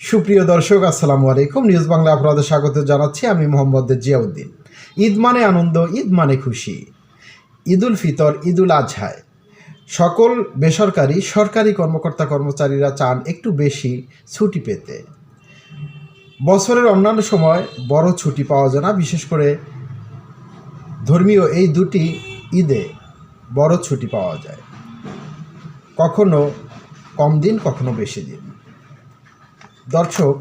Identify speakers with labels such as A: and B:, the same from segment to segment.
A: সুপ্রিয় দর্শক, আসসালামু আলাইকুম। নিউজ বাংলা আপনাদের স্বাগত জানাচ্ছি। আমি মোহাম্মদ জিয়াউদ্দিন। ঈদ মানে আনন্দ, ঈদ মানে খুশি। ঈদুল ফিতর, ঈদুল আজহায় সকল বেসরকারি, সরকারি কর্মকর্তা কর্মচারীরা চান একটু বেশি ছুটি পেতে। বছরের অন্যান্য সময় বড় ছুটি পাওয়া যায় না। বিশেষ করে ধর্মীয় এই দুটি ঈদে বড় ছুটি পাওয়া যায়। কখনো কম দিন, কখনো বেশি দিন। দর্শক,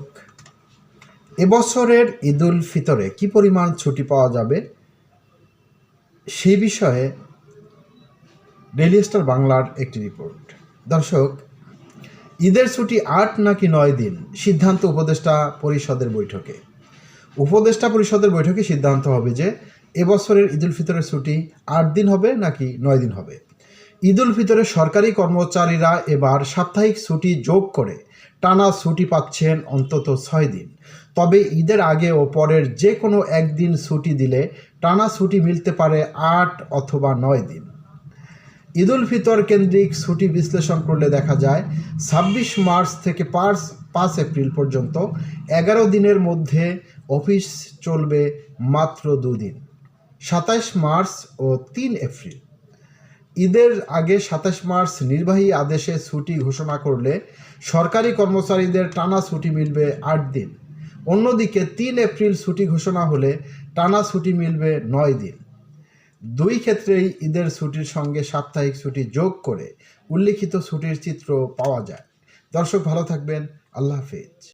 A: এবছরের ঈদুল ফিতরে কি পরিমাণ ছুটি পাওয়া যাবে? সেই বিষয়ে ডেলি স্টার বাংলার একটি রিপোর্ট। দর্শক, ঈদের ছুটি আট নাকি নয় দিন? সিদ্ধান্ত উপদেষ্টা পরিষদের বৈঠকে। উপদেষ্টা পরিষদের বৈঠকে সিদ্ধান্ত হবে যে, এবছরের ঈদুল ফিতরের ছুটি আট দিন হবে নাকি নয় দিন হবে? ঈদুল ফিতরে সরকারি কর্মচারীরা এবার সাপ্তাহিক ছুটি যোগ করে টানা ছুটি পাচ্ছেন অন্তত ছয় দিন। তবে ঈদের আগে ও পরের যে কোনো একদিন ছুটি দিলে টানা ছুটি মিলতে পারে আট অথবা নয় দিন। ঈদুল ফিতর কেন্দ্রিক ছুটি বিশ্লেষণ করলে দেখা যায়, ছাব্বিশ মার্চ থেকে পাঁচ পাঁচ এপ্রিল পর্যন্ত এগারো দিনের মধ্যে অফিস চলবে মাত্র দুদিন। সাতাশ মার্চ ও তিন এপ্রিল। ঈদের আগে সাতাশ মার্চ নির্বাহী আদেশে ছুটি ঘোষণা করলে সরকারি কর্মচারীদের টানা ছুটি মিলবে আট দিন। অন্যদিকে তিন এপ্রিল ছুটি ঘোষণা হলে টানা ছুটি মিলবে নয় দিন। দুই ক্ষেত্রেই ঈদের ছুটির সঙ্গে সাপ্তাহিক ছুটি যোগ করে উল্লিখিত ছুটির চিত্র পাওয়া যায়। দর্শক ভালো থাকবেন। আল্লাহ হাফেজ।